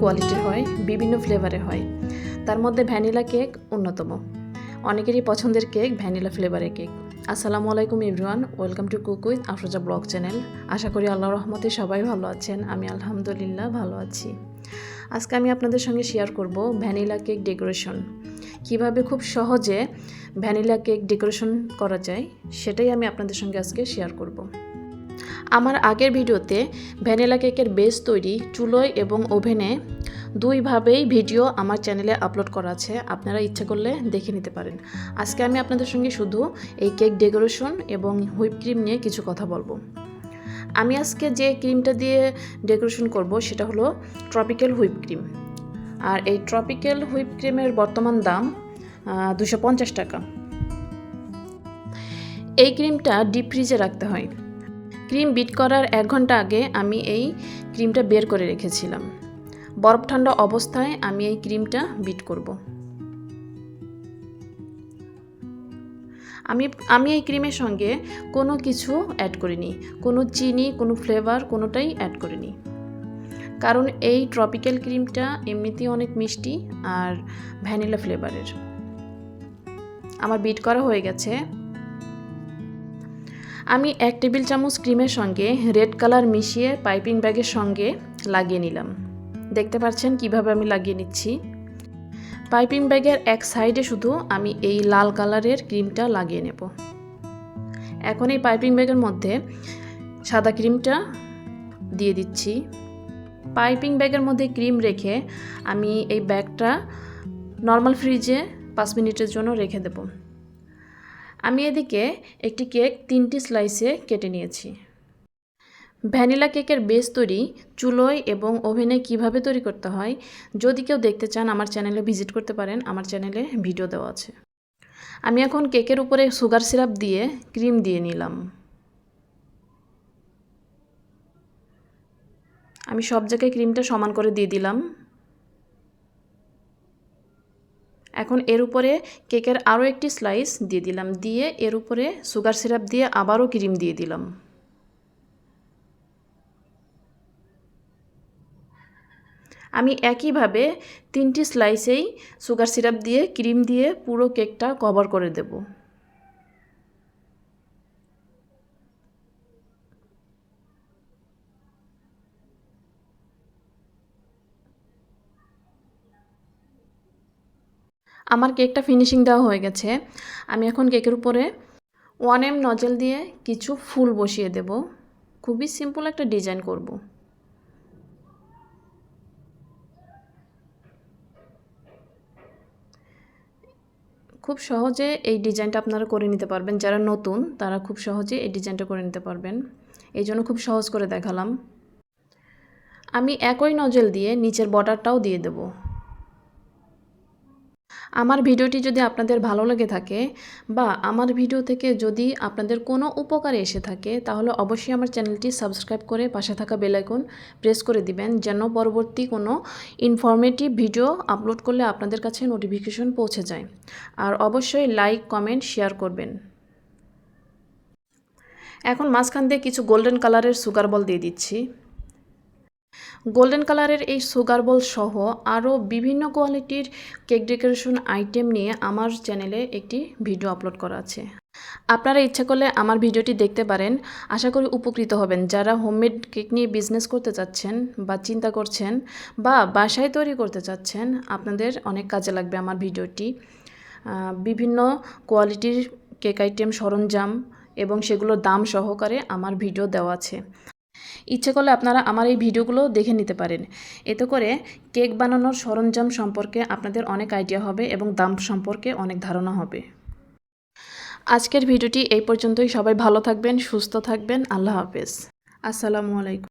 কোয়ালিটির হয়, বিভিন্ন ফ্লেভারে হয়। তার মধ্যে ভ্যানিলা কেক অন্যতম। অনেকেরই পছন্দের কেক ভ্যানিলা ফ্লেভারের কেক। আসসালামু আলাইকুম everyone welcome to cook with Afroza blog channel. আশা করি আল্লাহ রহমতে সবাই ভালো আছেন, আমি আলহামদুলিল্লাহ ভালো আছি। আজকে আমি আপনাদের সঙ্গে শেয়ার করব ভ্যানিলা কেক ডেকোরেশন। কীভাবে খুব সহজে ভ্যানিলা কেক ডেকোরেশন করা যায়, সেটাই আমি আপনাদের সঙ্গে আজকে শেয়ার করব। আমার আগের ভিডিওতে ভ্যানিলা কেকের বেস তৈরি চুলোয় এবং ওভেনে দুইভাবেই ভিডিও আমার চ্যানেলে আপলোড করা আছে। আপনারা ইচ্ছা করলে দেখে নিতে পারেন। আজকে আমি আপনাদের সঙ্গে শুধু এই কেক ডেকোরেশন এবং হুইপ ক্রিম নিয়ে কিছু কথা বলব। আমি আজকে যে ক্রিমটা দিয়ে ডেকোরেশন করব সেটা হলো ট্রপিক্যাল হুইপ ক্রিম। আর এই ট্রপিক্যাল হুইপ ক্রিমের বর্তমান দাম দুশো টাকা। এই ক্রিমটা ডিপ ফ্রিজে রাখতে হয়। ক্রিম বিট করার এক ঘণ্টা আগে আমি এই ক্রিমটা বের করে রেখেছিলাম। বরফ ঠান্ডা অবস্থায় আমি এই ক্রিমটা বিট করব। আমি আমি এই ক্রিমের সঙ্গে কোনো কিছু অ্যাড করিনি। কোনো চিনি, কোনো ফ্লেভার কোনোটাই অ্যাড করিনি। কারণ এই ট্রপিক্যাল ক্রিমটা এমনিতেই অনেক মিষ্টি আর ভ্যানিলা ফ্লেভারের আমার বিট করা হয়ে গেছে। আমি এক টেবিল চামচ ক্রিমের সঙ্গে রেড কালার মিশিয়ে পাইপিং ব্যাগের সঙ্গে লাগিয়ে নিলাম। দেখতে পাচ্ছেন কীভাবে আমি লাগিয়ে নিচ্ছি। পাইপিং ব্যাগের এক সাইডে শুধু আমি এই লাল কালারের ক্রিমটা লাগিয়ে নেব। এখন এই পাইপিং ব্যাগের মধ্যে সাদা ক্রিমটা দিয়ে দিচ্ছি। পাইপিং ব্যাগের মধ্যে ক্রিম রেখে আমি এই ব্যাগটা নর্মাল ফ্রিজে পাঁচ মিনিটের জন্য রেখে দেব। আমি এদিকে একটি কেক তিনটি স্লাইসে কেটে নিয়েছি। ভ্যানিলা কেকের বেস তৈরি, চুলোয় এবং ওভেনে কীভাবে তৈরি করতে হয়, যদি কেউ দেখতে চান আমার চ্যানেলে ভিজিট করতে পারেন, আমার চ্যানেলে ভিডিও দেওয়া আছে। আমি এখন কেকের উপরে সুগার সিরাপ দিয়ে ক্রিম দিয়ে নিলাম। আমি সব জায়গায় ক্রিমটা সমান করে দিয়ে দিলাম। এখন এর উপরে কেকের আরও একটি স্লাইস দিয়ে দিলাম। দিয়ে এর উপরে সুগার সিরাপ দিয়ে আবারও ক্রিম দিয়ে দিলাম। আমি একইভাবে তিনটি স্লাইসেই সুগার সিরাপ দিয়ে ক্রিম দিয়ে পুরো কেকটা কভার করে দেব। আমার কেকটা ফিনিশিং দেওয়া হয়ে গেছে। আমি এখন কেকের উপরে ওয়ান এম নজল দিয়ে কিছু ফুল বসিয়ে দেব। খুবই সিম্পল একটা ডিজাইন করব। খুব সহজে এই ডিজাইনটা আপনারা করে নিতে পারবেন। যারা নতুন, তারা খুব সহজে এই ডিজাইনটা করে নিতে পারবেন। এই জন্য খুব সহজ করে দেখালাম। আমি একই নজল দিয়ে নিচের বর্ডারটাও দিয়ে দেব। আমার ভিডিওটি যদি আপনাদের ভালো লেগে থাকে বা আমার ভিডিও থেকে যদি আপনাদের কোনো উপকারে এসে থাকে, তাহলে অবশ্যই আমার চ্যানেলটি সাবস্ক্রাইব করে পাশে থাকা বেলাইকন প্রেস করে দিবেন, যেন পরবর্তী কোনো ইনফরমেটিভ ভিডিও আপলোড করলে আপনাদের কাছে নোটিফিকেশন পৌঁছে যায়। আর অবশ্যই লাইক কমেন্ট শেয়ার করবেন। এখন মাঝখান দিয়ে কিছু গোল্ডেন কালারের সুগার বল দিয়ে দিচ্ছি। গোল্ডেন কালারের এই সুগার বল সহ আরও বিভিন্ন কোয়ালিটির কেক ডেকোরেশন আইটেম নিয়ে আমার চ্যানেলে একটি ভিডিও আপলোড করা আছে। আপনারা ইচ্ছা করলে আমার ভিডিওটি দেখতে পারেন। আশা করি উপকৃত হবেন। যারা হোমমেড কেক নিয়ে বিজনেস করতে চাচ্ছেন বা চিন্তা করছেন বা বাসায় তৈরি করতে চাচ্ছেন, আপনাদের অনেক কাজে লাগবে আমার ভিডিওটি। বিভিন্ন কোয়ালিটির কেক আইটেম সরঞ্জাম এবং সেগুলোর দাম সহকারে আমার ভিডিও দেওয়া আছে। ইচ্ছে করলে আপনারা আমার এই ভিডিওগুলো দেখে নিতে পারেন। এতে করে কেক বানানোর সরঞ্জাম সম্পর্কে আপনাদের অনেক আইডিয়া হবে এবং দাম সম্পর্কে অনেক ধারণা হবে। আজকের ভিডিওটি এই পর্যন্তই। সবাই ভালো থাকবেন, সুস্থ থাকবেন। আল্লাহ হাফেজ। আসসালামু আলাইকুম।